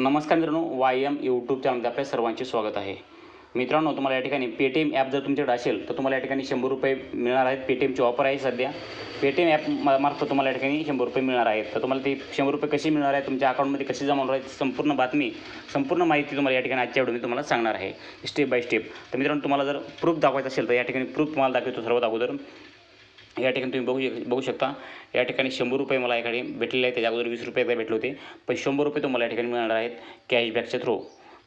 नमस्कार मित्रांनो Y M YouTube चॅनलमध्ये आपल्या सर्वांचे स्वागत आहे. मित्रांनो तुम्हाला या ठिकाणी पेटीएम ॲप जर तुमच्याकडे असेल तर तुम्हाला या ठिकाणी शंभर रुपये मिळणार आहेत. पेटीएमची ऑफर आहे सध्या. पेटीएम ॲप मार्फत तुम्हाला या ठिकाणी शंभर रुपये मिळणार आहेत. तर तुम्हाला ते शंभर रुपये कसे मिळणार आहेत तुमच्या अकाउंटमध्ये कसे जमा होणार आहेत संपूर्ण बातमी संपूर्ण माहिती तुम्हाला या ठिकाणी आजच्या व्हिडिओ मी तुम्हाला सांगणार आहे स्टेप बाय स्टेप तर मित्रांनो तुम्हाला जर प्रूफ दाखवायचं असेल तर या ठिकाणी प्रूफ तुम्हाला दाखवतो सर्वात अगोदर. या ठिकाणी तुम्ही बघू बघू शकता. या ठिकाणी शंभर रुपये मला याकडे भेटलेले आहेत त्याच्या अगोदर वीस रुपये एकदा भेटले होते. पण शंभर रुपये तुम्हाला या ठिकाणी मिळणार आहेत कॅशबॅकच्या थ्रू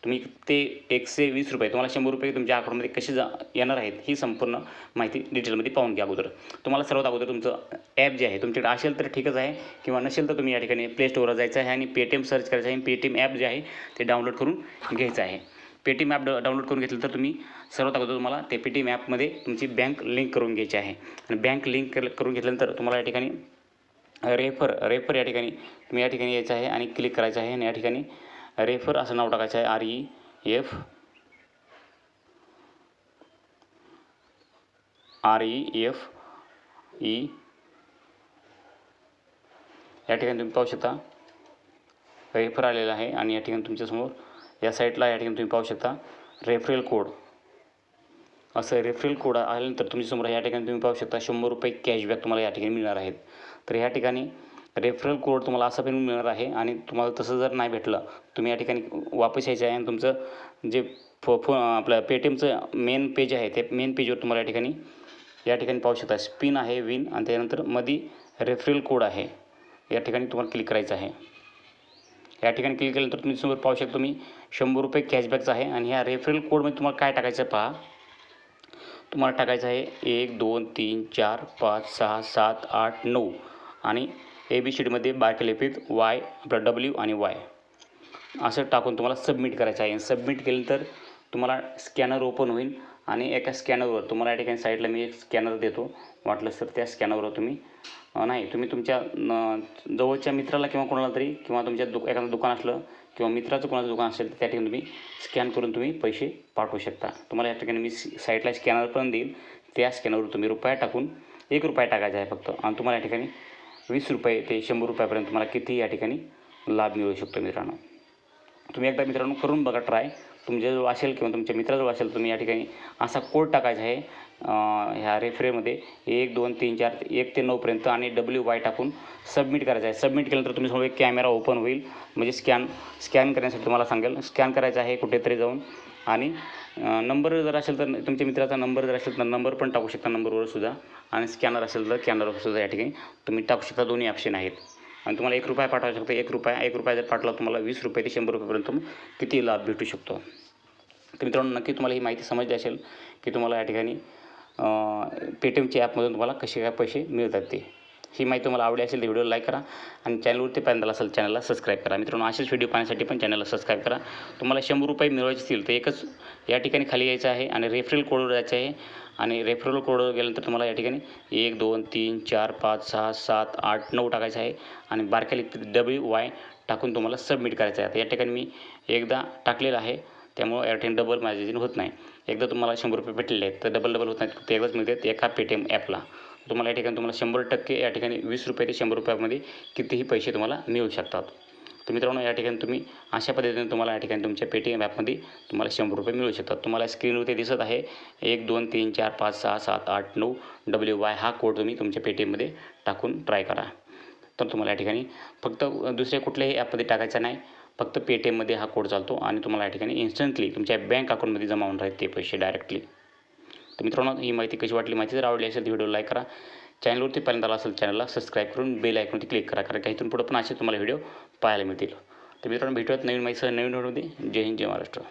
तुम्ही ते एकशे वीस रुपये तुम्हाला शंभर रुपये तुमच्या अकाउंटमध्ये कसे जा येणार आहेत ही संपूर्ण माहिती डिटेलमध्ये पाहून घ्या अगोदर. तुम्हाला सर्वात अगोदर तुमचं ॲप जे आहे तुमच्याकडे असेल तर ठीकच आहे किंवा नसेल तर तुम्ही या ठिकाणी प्ले स्टोअरवर जायचं आहे आणि पेटीएम सर्च करायचं आहे पेटीएम ॲप जे आहे ते डाउनलोड करून घ्यायचं आहे. पेटीएम ॲप डाउनलोड करून घेतलं तर तुम्ही सर्वात अगोदर तुम्हाला ते पेटीएम ॲपमध्ये तुमची बँक लिंक करून घ्यायची आहे. आणि बँक लिंक करून घेतल्यानंतर तुम्हाला या ठिकाणी रेफर रेफर या ठिकाणी तुम्ही या ठिकाणी यायचं आहे आणि क्लिक करायचं आहे. आणि या ठिकाणी रेफर असं नाव टाकायचं आहे R E F R E F E या ठिकाणी तुम्ही पाहू शकता रेफर आलेला आहे आणि या ठिकाणी तुमच्यासमोर या साईटला या ठिकाणी तुम्ही पाहू शकता. रेफरल कोड असं रेफरल कोड आल्यानंतर तुमच्यासमोर या ठिकाणी तुम्ही पाहू शकता शंभर रुपये कॅशबॅक तुम्हाला या ठिकाणी मिळणार आहेत. तर ह्या ठिकाणी रेफरल कोड तुम्हाला असा पण मिळणार आहे आणि तुम्हाला तसं जर नाही भेटलं तुम्ही या ठिकाणी वापस यायचं आहे आणि तुमचं जे फो फो आपलं पेटीएमचं मेन पेज आहे ते मेन पेजवर तुम्हाला या ठिकाणी या ठिकाणी पाहू शकता. स्पिन आहे विन आणि त्यानंतर मधी रेफरल कोड आहे. या ठिकाणी तुम्हाला क्लिक करायचं आहे. या ठिकाणी क्लिक केल्यानंतर तुम्ही समोर पाहू शकता तुम्ही शंभर रुपये कॅशबॅकचा आहे. आणि ह्या रेफरल कोडमध्ये तुम्हाला काय टाकायचं पहा. तुम्हाला टाकायचं आहे एक दोन तीन चार पाच सहा सात आठ नऊ. आणि ए बी सी डीमध्ये बारके लिपीत वाय आपलं डब्ल्यू आणि वाय असं टाकून तुम्हाला सबमिट करायचं आहे. सबमिट केल्यानंतर तुम्हाला स्कॅनर ओपन होईल. आणि एका स्कॅनरवर तुम्हाला या ठिकाणी साईडला मी एक स्कॅनर देतो. वाटलं तर त्या स्कॅनरवर तुम्ही नाही तुम्ही तुमच्या न- जवळच्या मित्राला किंवा कोणाला तरी किंवा तुमच्या दु एखादं दुकान असलं किंवा मित्राचं कोणाचं दुकान असेल तर त्या ठिकाणी तुम्ही स्कॅन करून तुम्ही पैसे पाठवू शकता. तुम्हाला या ठिकाणी मी साईडला स्कॅनर पण देईल त्या स्कॅनरवर तुम्ही रुपया टाकून एक रुपया टाकायचा आहे फक्त. आणि तुम्हाला या ठिकाणी वीस रुपये ते शंभर रुपयापर्यंत तुम्हाला किती या ठिकाणी लाभ मिळू शकतो मित्रांनो. तुम्ही एकदा मित्रांनो करून बघा ट्राय. तुमच्याजवळ असेल किंवा तुमच्या मित्राजवळ असेल तुम्ही या ठिकाणी असा कोड टाकायचा आहे ह्या रेफरेमध्ये. एक दोन तीन चार एक ते नऊपर्यंत आणि डब्ल्यू वाय टाकून सबमिट करायचं आहे. सबमिट केल्यानंतर तुम्ही समोर एक कॅमेरा ओपन होईल. म्हणजे स्कॅन स्कॅन करण्यासाठी तुम्हाला सांगेल. स्कॅन करायचं आहे कुठेतरी जाऊन. आणि नंबर जर असेल तर तुमच्या मित्राचा नंबर जर असेल तर नंबर पण टाकू शकता नंबरवर सुद्धा. आणि स्कॅनर असेल तर स्कॅनरवर सुद्धा या ठिकाणी तुम्ही टाकू शकता. दोन्ही ऑप्शन आहेत. आणि तुम्हाला एक रुपया पाठवू शकतो एक रुपया एक रुपया जर पाठवला तुम्हाला वीस रुपये ते शंभर रुपयेपर्यंत किती लाभ भेटू शकतो. तर मित्रांनो नक्की तुम्हाला ही माहिती समजली असेल की तुम्हाला या ठिकाणी पेटीएमच्या ॲपमधून तुम्हाला कसे काय पैसे मिळतात ते. ही माहिती तुम्हाला आवडली असेल तर व्हिडिओ लाईक करा आणि चॅनलवरती पहिल्यांदा असेल चॅनलला सबस्क्राईब करा. मित्रांनो असेच व्हिडिओ पाहण्यासाठी पण चॅनलला सबस्क्राईब करा. तुम्हाला शंभर रुपये मिळवायचे असतील तर एकच या ठिकाणी खाली यायचं आहे आणि रेफरल कोडवर जायचं आहे. आणि रेफरल कोडवर गेल्यानंतर तुम्हाला या ठिकाणी एक दोन तीन चार पाच सहा सात आठ नऊ टाकायचं आहे. आणि बारक्याली डब्ल्यू वाय टाकून तुम्हाला सबमिट करायचं आहे. आता या ठिकाणी मी एकदा टाकलेलं आहे. त्यामुळं या ठिकाणी डबल माझ्या होत नाही. एकदा तुम्हाला शंभर रुपये भेटलेले आहेत. तर डबल डबल होत नाही ते एकदाच मिळतात एका पेटीएम ॲपला तुम्हाला या ठिकाणी तुम्हाला शंभर टक्के या ठिकाणी वीस रुपये ते शंभर रुपयामध्ये कितीही पैसे तुम्हाला मिळू शकतात. तर मित्रांनो या ठिकाणी तुम्ही अशा पद्धतीने तुम्हाला या ठिकाणी तुमच्या पेटीएम ॲपमध्ये तुम्हाला शंभर रुपये मिळू शकतात. तुम्हाला स्क्रीनवरती दिसत आहे एक दोन तीन चार पाच सहा सात आठ नऊ डब्ल्यू वाय हा कोड तुम्ही तुमच्या पेटीएममध्ये टाकून ट्राय करा. तर तुम्हाला या ठिकाणी फक्त दुसऱ्या कुठल्याही ॲपमध्ये टाकायचा नाही. फक्त पेटीएममध्ये हा कोड चालतो आणि तुम्हाला या ठिकाणी इन्स्टंटली तुमच्या बँक अकाउंटमध्ये जमा होऊन राहते ते पैसे डायरेक्टली तर मित्रांनो ही माहिती कशी वाटली माहिती जर आवडली असेल तर व्हिडिओ लाईक करा. चॅनलवरती पहिल्यांदा आला असेल चॅनलला सबस्क्राईब करून बेल आयकॉनवरती क्लिक करा कारण काही इथून पुढं पण असे तुम्हाला व्हिडिओ पाहायला मिळतील. तर मित्रांनो भेटूयात नवीन माहिती नवीन व्हिडिओमध्ये. जय हिंद जय महाराष्ट्र.